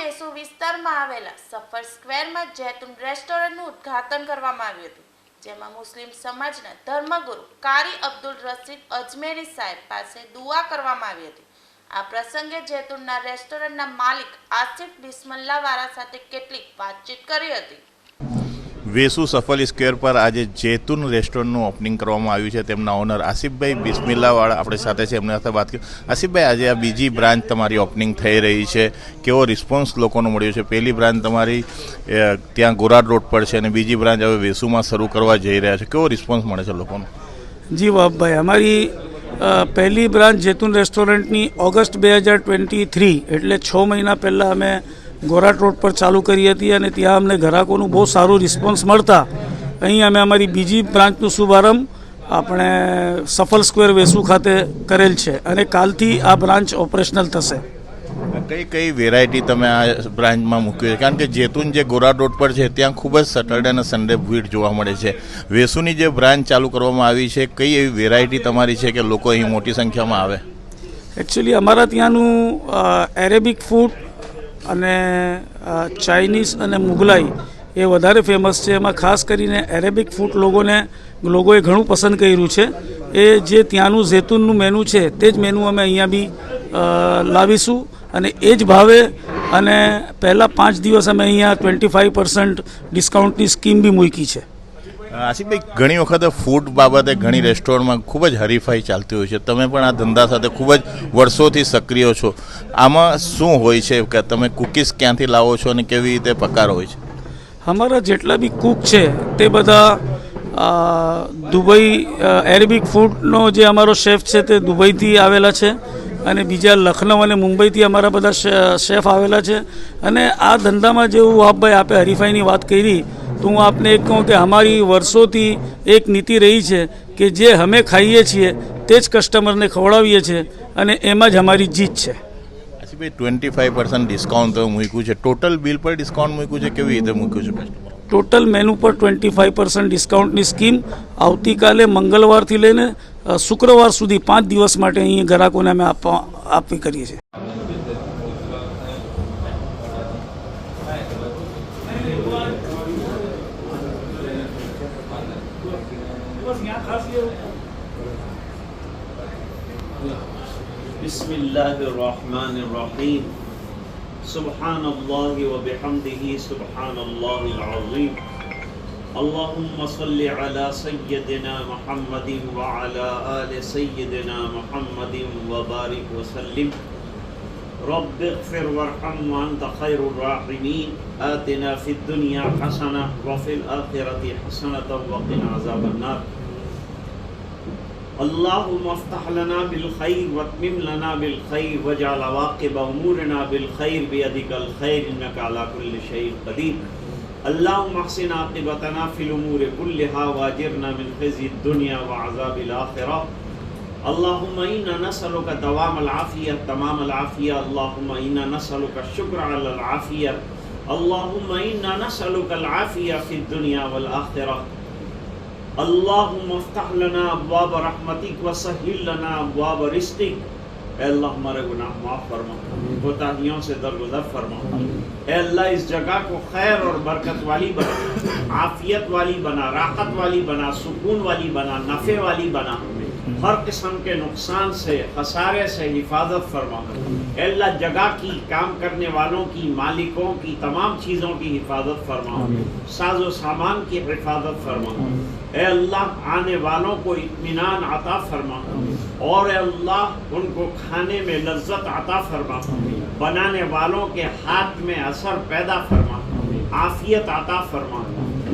વેસુ વિસ્તારમાં આવેલા સફર સ્ક્વેરમાં જૈતુન રેસ્ટોરન્ટનું ઉદ્ઘાટન કરવામાં આવ્યું હતું, જેમાં મુસ્લિમ સમાજના ધર્મગુરુ કારી અબ્દુલ રશીદ અજમેરી સાહેબ પાસે દુઆ કરવામાં આવી હતી. આ પ્રસંગે જૈતુનના રેસ્ટોરન્ટના માલિક આસિફ બિસ્મલ્લા વાળા સાથે કેટલીક વાતચીત કરી હતી. વેસુ સફલ સ્ક્વેર પર આજે જેતુન રેસ્ટોરન્ટનું ઓપનિંગ કરવામાં આવ્યું છે. તેમના ઓનર આસિફભાઈ બિસ્મિલ્લાવાળા આપણી સાથે છે. એમની સાથે વાત કરી. આસિફભાઈ, આજે આ બીજી બ્રાન્ચ તમારી ઓપનિંગ થઈ રહી છે. કેવો રિસ્પોન્સ લોકોનો મળ્યો છે? પહેલી બ્રાન્ચ તમારી ત્યાં ગોરાડ રોડ પર છે અને બીજી બ્રાન્ચ હવે વેસુમાં શરૂ કરવા જઈ રહ્યા છે. કેવો રિસ્પોન્સ મળે છે લોકોનો? જી વાપભાઈ અમારી પહેલી બ્રાન્ચ જેતુન રેસ્ટોરન્ટની ઓગસ્ટ બે હજાર ટ્વેન્ટી થ્રી એટલે છ મહિના પહેલાં અમે ગોરાટ રોડ પર ચાલુ કરી હતી અને ત્યાં અમને ગ્રાહકોનું બહુ સારું રિસ્પોન્સ મળતા. અહીં અમે અમારી બીજી બ્રાન્ચનું શુભારંભ આપણે સફલ સ્ક્વેર વેસુ ખાતે કરેલ છે અને કાલથી આ બ્રાન્ચ ઓપરેશનલ થશે. કઈ કઈ વેરાયટી તમે આ બ્રાન્ચમાં મૂકી છે? કારણ કે જેતુન જે ગોરાટ રોડ પર છે ત્યાં ખૂબ જ સેટરડે અને સન્ડે ભીડ જોવા મળે છે. વેસુની જે બ્રાન્ચ ચાલુ કરવામાં આવી છે કઈ એવી વેરાયટી તમારી છે કે લોકો અહીં મોટી સંખ્યામાં આવે? એકચ્યુઅલી અમારા ત્યાંનું એરેબિક ફૂડ અને ચાઇનીઝ અને મુગલાઈ એ વધારે ફેમસ છે. એમાં ખાસ કરીને એરેબિક ફૂડ લોકોને લોકોએ ઘણું પસંદ કર્યું છે. એ જે ત્યાંનું ઝેતુનનું મેનુ છે, તે જ મેનુ અમે અહીંયા બી લાવીશું. અને એ જ ભાવે અને પહેલાં પાંચ દિવસ અમે અહીંયા ટ્વેન્ટી ફાઇવ પર્સન્ટ ડિસ્કાઉન્ટની સ્કીમ બી મૂકી છે. આસિફભાઈ ઘણી વખત ફૂડ બાબતે ઘણી રેસ્ટોરન્ટમાં ખૂબ જ હરીફાઈ ચાલતી હોય છે. તમે પણ આ ધંધા સાથે ખૂબ જ વર્ષોથી સક્રિય છો. આમાં શું હોય છે કે તમે કુકીઝ ક્યાંથી લાવો છો અને કેવી રીતે પકાર હોય છે? અમારા જેટલા બી કૂક છે, તે બધા દુબઈ એરેબિક ફૂડનો જે અમારો શેફ છે તે દુબઈથી આવેલા છે અને બીજા લખનઉ અને મુંબઈથી અમારા બધા શેફ આવેલા છે. અને આ ધંધામાં જેવું આપભાઈ આપે હરીફાઈની વાત કરી તો હું આપને એક કહું કે અમારી વર્ષોથી એક નીતિ રહી છે કે જે અમે ખાઈએ છીએ તે જ કસ્ટમરને ખવડાવીએ છીએ અને એમાં જ અમારી જીત છે. Asifbhai twenty five percent discount તો મૂક્યું છે. ટોટલ બિલ પર ડિસ્કાઉન્ટ મૂક્યું છે? કેવી રીતે મૂક્યું છે ટોટલ મેનુ પર ટ્વેન્ટી ફાઇવ પર્સન્ટ ડિસ્કાઉન્ટની સ્કીમ આવતીકાલે મંગળવારથી લઈને શુક્રવાર સુધી પાંચ દિવસ માટે અહીં ગ્રાહકોને અમે આપવા આપવી કરીએ છીએ. بسم الله الرحمن الرحيم سبحان الله وبحمده سبحان الله العظيم اللهم صل على سيدنا محمد وعلى آل سيدنا محمد وبارك وسلم رب اغفر وارحم وأنت خير الراحمين آتنا في الدنيا حسنة وفي الآخرة حسنة وقنا عذاب النار اللهم افتح لنا بالخير واتمم لنا بالخير واجعل عواقب أمورنا بالخير بيدك الخير إنك على كل شيء قدير. اللهم احسن عاقبتنا في الأمور كلها واجرنا من خزي الدنيا وعذاب الآخرة. اللهم إنا نسألك دوام العافية تمام العافية. اللهم إنا نسألك الشكر على العافية. اللهم إنا نسألك العافية في الدنيا والآخرة. اللهم افتح لنا أبواب رحمتك وسهل لنا أبواب رزقك. اے اللہ ہمارے گناہ معاف فرما۔ کوتاہیوں سے درگزر فرما۔ اے اللہ اس جگہ کو خیر اور برکت والی بنا۔ عافیت والی بنا راحت والی بنا سکون والی بنا نفع والی بنا۔ ہر قسم کے نقصان سے خسارے سے حفاظت فرما اے اللہ جگہ کی کام کرنے والوں کی مالکوں کی تمام چیزوں کی حفاظت فرما ساز و سامان کی حفاظت فرما اے اللہ آنے والوں کو اطمینان عطا فرما اور اے اللہ ان کو کھانے میں لذت عطا فرما بنانے والوں کے ہاتھ میں اثر پیدا فرما عافیت عطا فرما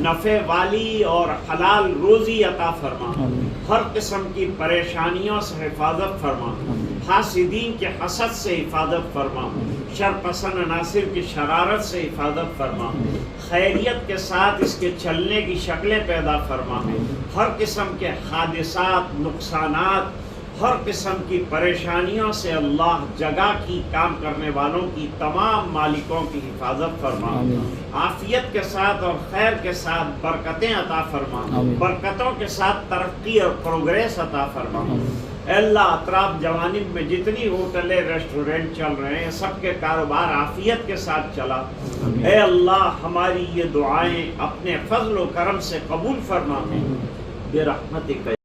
نفع والی اور حلال روزی عطا فرما ہر قسم کی پریشانیوں سے حفاظت فرما۔ حاسدین کے حسد سے حفاظت فرما۔ شر پسند عناصر کی شرارت سے حفاظت فرما۔ خیریت کے ساتھ اس کے چلنے کی شکلیں پیدا فرما۔ ہر قسم کے حادثات، نقصانات ہر قسم کی پریشانیوں سے اللہ جگہ کی کام کرنے والوں کی تمام مالکوں کی حفاظت فرما۔ عافیت کے ساتھ اور خیر کے ساتھ برکتیں عطا فرما۔ برکتوں کے ساتھ ترقی اور پروگریس عطا فرما۔ اے اللہ اطراف جوانب میں جتنی ہوٹلیں ریسٹورنٹ چل رہے ہیں سب کے کاروبار آفیت کے ساتھ چلا۔ اے اللہ ہماری یہ دعائیں اپنے فضل و کرم سے قبول فرما۔ برحمتک